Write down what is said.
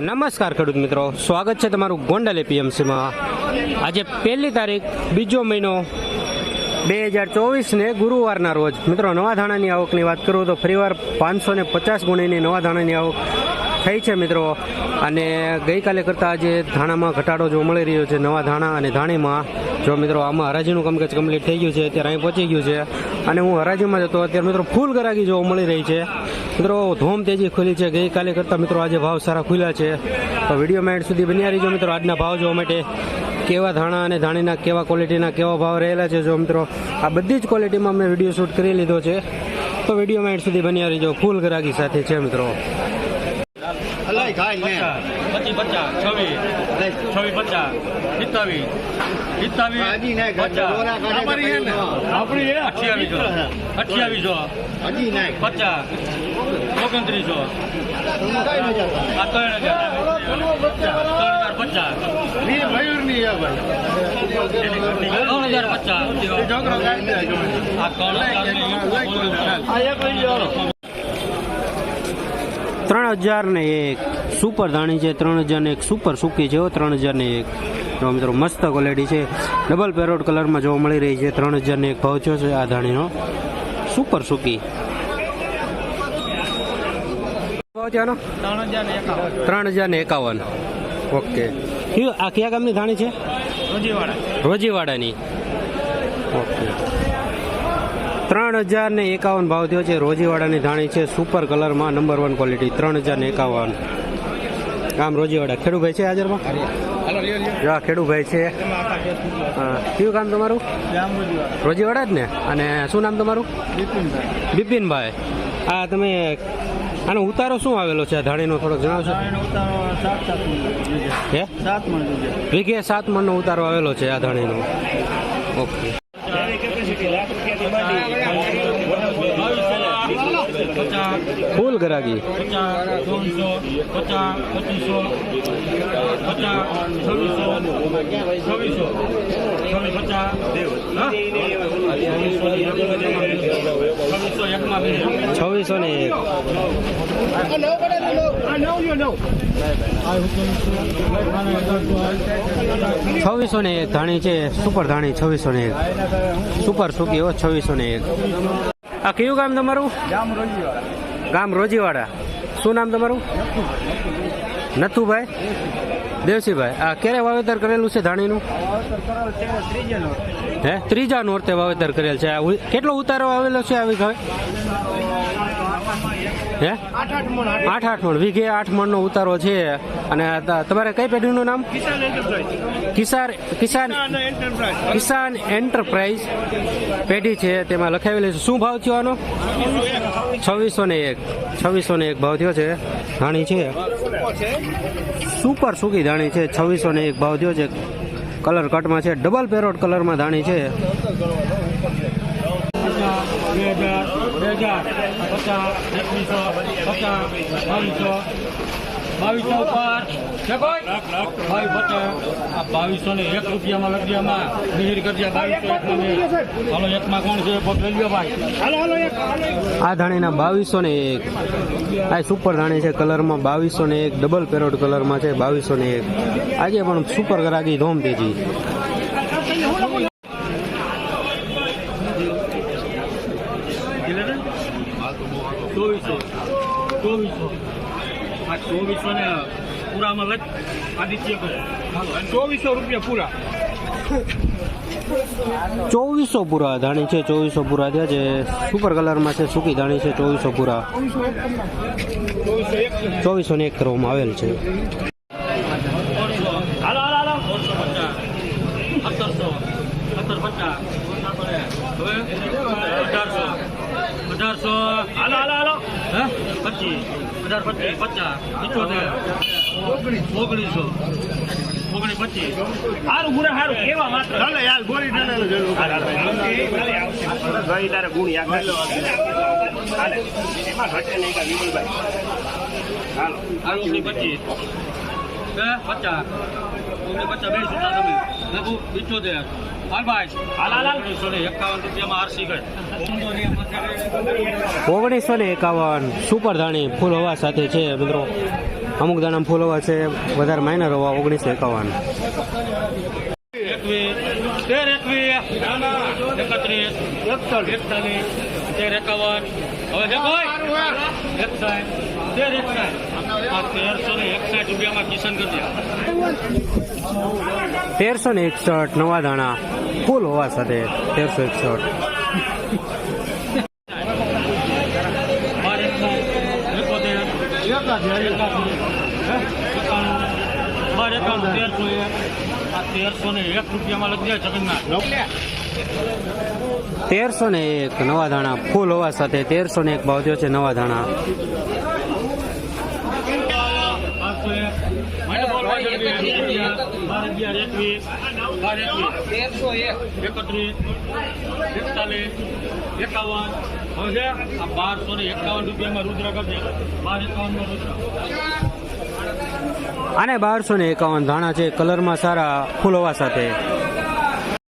નમસ્કાર ખેડૂત મિત્રો. સ્વાગત છે તમારું ગોંડલ એપીએમસીમાં. આજે પહેલી તારીખ, બીજો મહિનો બે હજાર ચોવીસને ગુરુવારના રોજ. મિત્રો, નવા ધાણાની આવકની વાત કરું તો ફરીવાર પાંચસો ને પચાસ ગુણીની નવા ધાણાની આવક થઈ છે મિત્રો. અને ગઈકાલે કરતાં આજે ધાણામાં ઘટાડો જોવા મળી રહ્યો છે. નવા ધાણા અને ધાણીમાં જો મિત્રો આમાં હરાજીનું કામકાજ કમ્પ્લીટ થઈ ગયું છે, અત્યારે અહીં પહોંચી ગયું છે. અને હું હરાજીમાં જતો અત્યારે મિત્રો ફૂલ ગરાગી જોવા મળી રહી છે. મિત્રો, ધોમ તેજી ખુલી છે. ગઈકાલે કરતાં મિત્રો આજે ભાવ સારા ખુલ્યા છે. તો વીડિયો માઇન્ડ સુધી બન્યા રહીજો મિત્રો. આજના ભાવ જોવા માટે કેવા ધાણા અને ધાણીના કેવા ક્વોલિટીના કેવા ભાવ રહેલા છે જો મિત્રો. આ બધી જ ક્વોલિટીમાં મેં વીડિયો શૂટ કરી લીધો છે. તો વીડિયો માઇન્ડ સુધી બન્યા રહીજો. ફૂલ ગરાગી સાથે છે મિત્રો. હલાય ખાય ને. પચીસ પચાસ છવ્વીસ છવ્વીસ પચાસ સિત્તાવીસ. આપણી અઠ્યાવીસો અઠ્યાવીસો હજી નાખ. પચાસ ઓગણત્રીસો ત્રણ હજાર ત્રણ હજાર પચાસ. ત્રણ હજાર પચાસ. ત્રણ હજાર ને એક. સુપર ધાણી છે ત્રણ હજારને એક સુપર સૂકી છે ત્રણ હજાર ને એક. મિત્રો મસ્ત ક્વોલિટી છે. ડબલ પેરોડ કલરમાં જોવા મળી રહી છે ત્રણ હજાર ને એક ભાવ છે આ ધાણીનો. સુપર સૂકી. ત્રણ હજાર ને એકાવન. ઓકે કયું આ કયા ગામની ધાણી છે? રોજીવાડા. રોજીવાડાની. ઓકે ત્રણ હજાર ને એકાવન ભાવ થયો છે રોજીવાડાની ધાણી છે સુપર કલરમાં નંબર વન ક્વોલિટી ત્રણ હજાર ને એકાવન. ગામ રોજીવાડા. ખેડૂભાઈ છે હાજરમાં? જો ખેડુભાઈ છે. હા. કયું કામ તમારું? રોજીવાડા જ ને? અને શું નામ તમારું? બિપિનભાઈ. આ તમે આનો ઉતારો શું આવેલો છે? આ ધાણીનો થોડોક જણાવશો. હે? વીઘે સાત મણનો ઉતારો આવેલો છે આ ધાણીનો. ઓકે પચાસ ફૂલ ગરાગી પચાસ ત્રણસો પચાસ પચીસો પચાસ છવ્વીસો છવ્વીસો છવ્વીસ પચાસ હા? છવ્વીસો એકમાં બે છવ્વીસો ને એક. છવ્વીસો ને એક. ધાણી છે, સુપર ધાણી, છવ્વીસો ને એક. સુપર સુકી હો છવ્વીસો ને એક. આ કયું ગામ તમારું? ગામ રોજીવાડા. શું નામ તમારું? નથુભાઈ. દેવસીભાઈ. આ ક્યારે વાવેતર કરેલું છે ધાણીનું? હે? ત્રીજા નોરતે વાવેતર કરેલ છે. કેટલો ઉતારો આવેલો છે આવી હવે હે? આઠ આઠ મણ. વીઘે આઠ મણનો ઉતારો છે. અને તમારે કઈ પેઢીનું નામ? કિસાન કિસાન કિસાન એન્ટરપ્રાઇઝ પેઢી છે. તેમાં લખાવેલી છે. શું ભાવ થયો આનો? છવ્વીસો ને એક. છવ્વીસો ને એક ભાવ થયો છે. ધાણી છે. સુપર સુકી ધાણી છે. છવ્વીસો ને એક ભાવ થયો છે. કલર કટમાં છે. ડબલ પેરોટ કલરમાં ધાણી છે. બાવીસો આ ને એક રૂપિયામાં લખી આમાં મિહિર કરજે બાવીસો એકમાં. હાલો કોણ છે પગ લઈ આ ધાણીના બાવીસો ને એક આ સુપર ધાણી છે, કલરમાં બાવીસો ને એક ડબલ પેરોડ કલરમાં છે, બાવીસો ને એક આજે પણ સુપર ગરાગી ધોમ તેજી ચોવીસો ચોવીસો આ ચોવીસો ને પૂરામાં લખ આદિત્ય ચોવીસો રૂપિયા પૂરા ચોવીસો પૂરા ધાણી છે ચોવીસો પૂરા થયા છે સુપર કલરમાં છે સૂકી ધાણી છે ચોવીસો પૂરા ચોવીસો ને એક કરવામાં આવેલ છે હાલો હાલો હાલો સોળસો પચાસ સત્તરસો સત્તર પચાસ હવે અઢારસો અઢારસો હાલો હાલો હાલો. હે? પચીસ. અઢાર પચીસ પચાસ. પંચોતેર. ઓગણીસો. ઓગણીસ પચીસ. સારું ગુણ સારું કેવા માત્ર? ચાલે યાર ગોળી ગઈ તારે ગુણ યાદ એમાં ઘટે નહીં વિમલભાઈ. હાલો. સારું ઓગણીસ પચીસ. બે પચાસ. ઓગણીસ પચાસ બે સુધા તમે. લઘુ હાલ ઓગણીસો ને એકાવન સુપર ધાણી ફૂલ હવા સાથે છે મિત્રો. અમુક દાણા ફૂલ હવા છે વધારે માઇનર હવા ઓગણીસો એકાવન. તેર એકવીસ એકત્રીસ એકતાલીસ તેર એકાવન. હવે તેર એકસાઠ. આ તેરસો ને એકસાઠ રૂપિયામાં કિશન કરજે તેરસો ને એકસઠ નવા દાણા. ફૂલ હોવા સાથે તેરસો એકસઠ. બાર એકસાઠ એકોતેર એકાસી હે? એકાણું તેરસો આ તેરસો ને એક રૂપિયામાં લખજે જગન્નાથ. તેરસો ને એક નવા દાણા. ફૂલ હોવા સાથે તેરસો ને એક ભાવ થયો છે નવા દાણા પાંચસો એક મને બોલવા જલ્દી. બાર અગિયાર એકવીસ. બાર એકવીસ. એક. એકત્રીસ. એકતાલીસ. એકાવન. હવે આ બારસો ને એકાવન રૂપિયામાં રુદ્ર કરજે. બાર એકાવનમાં રુદ્ર. અને બારસો ને એકાવન ધાણા છે. કલરમાં સારા ફૂલ હોવા સાથે.